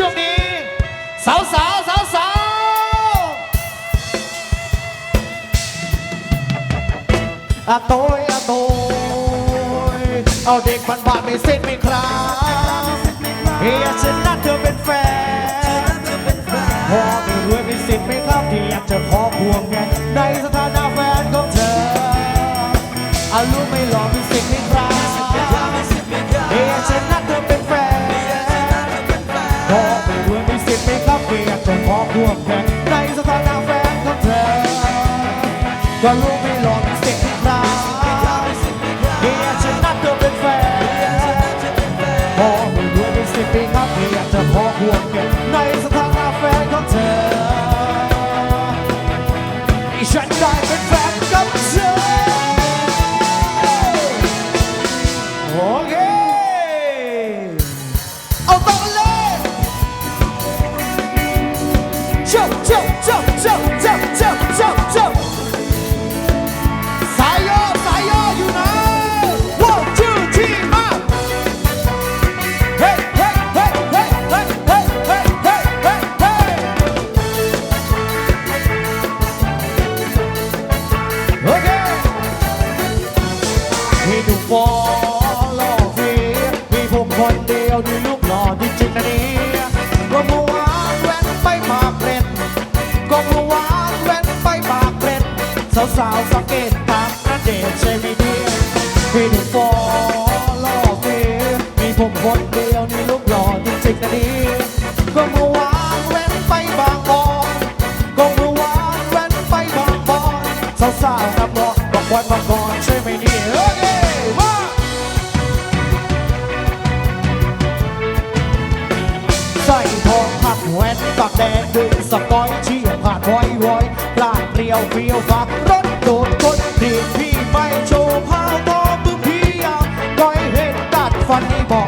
ช่วงนี้ สาวสาวสาวสาวอาโตยอาโตยเอาเด็กบ้านบ้านไม่เส้นไม่คราวเฮียฉันนัดเธอเป็นแฟนพอไม่รวยไม่สิ้นไม่ครัที่อยากจะขอพวงแกในสถานะแฟนของเธ พอเป็นเพื่มีสิทไม่รับเยรติแพอร่วแข่ในสถานะแฟนของเธอ ก็รู้ไม่หลอกสิทธิ์ครับเมีฉันนัดเธอเป็นแฟนพอเป็นเพื่มีสิทไม่รับเยรติแพอร่วแข่ในสถานะแฟนของเธอฉันได้เป็นแฟนกับเธอ มหวานแว้นไปปากเปร็ดสาวสาวสังเกตตามนัเดชใช่ไหมเดียวีดูฟอลล่อเฟมีผมคนเดียวนี่ลูกหล่อจริงๆนะนี่ก็มื่วานแว้นไปบางบอนก็มื่วานแว้นไปบางบอนสาวสาวนะบอกบอกวันบาอน แว้นตากแดดดึงสกอยเชี่ยผ่านวอยวอยลาดเรียวเรียวฟ้ารถโดดกดดีพี่ไม่โชว์ผ้าบอบึ้มพี่ยาวก้อยเห็นตัดฟันให้บอก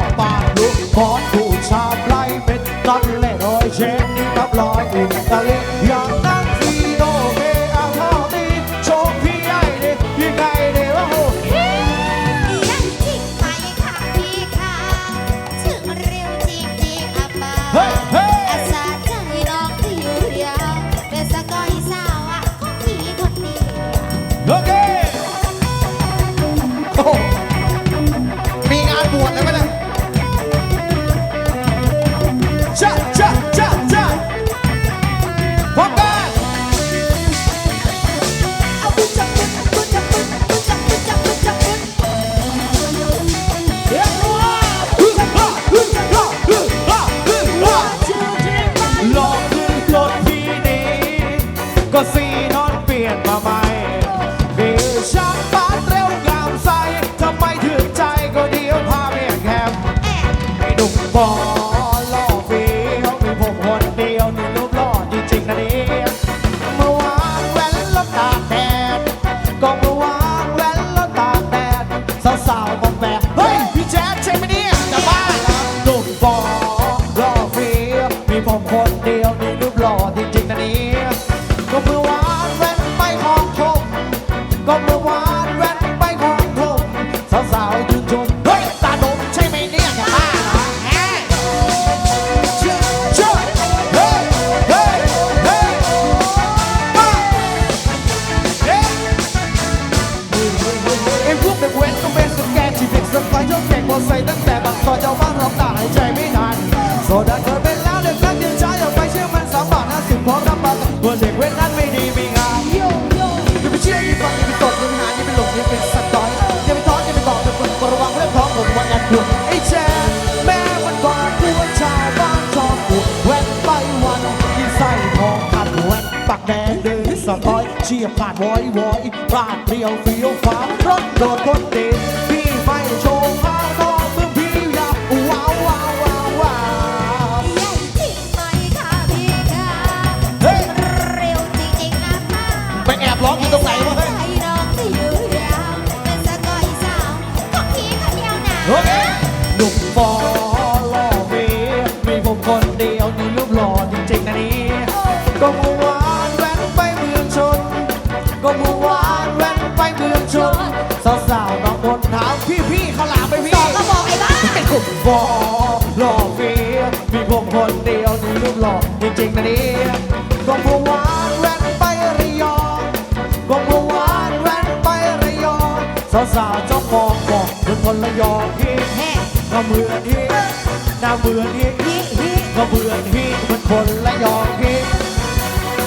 วอยวอยพาดเรียวเฟี้ยวฟ้ารถโดดคนเด็ด จริงนะนี่ก็เมื่อวานแว่นไประยองก็เมื่อวานแว่นไประยองสาวๆจ้องมองบอกเป็นคนระยองที่แฮ่ก็เหมือนที่หน้าเหมือนที่ฮิฮิก็เหมือนที่เป็นคนระยองที่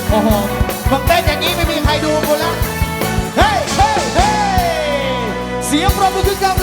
โอ้โหมึงเต้นอย่างนี้ไม่มีใครดูกูล้วเฮ้เฮ้เฮ้เสียงปรบมือขึ้นกับ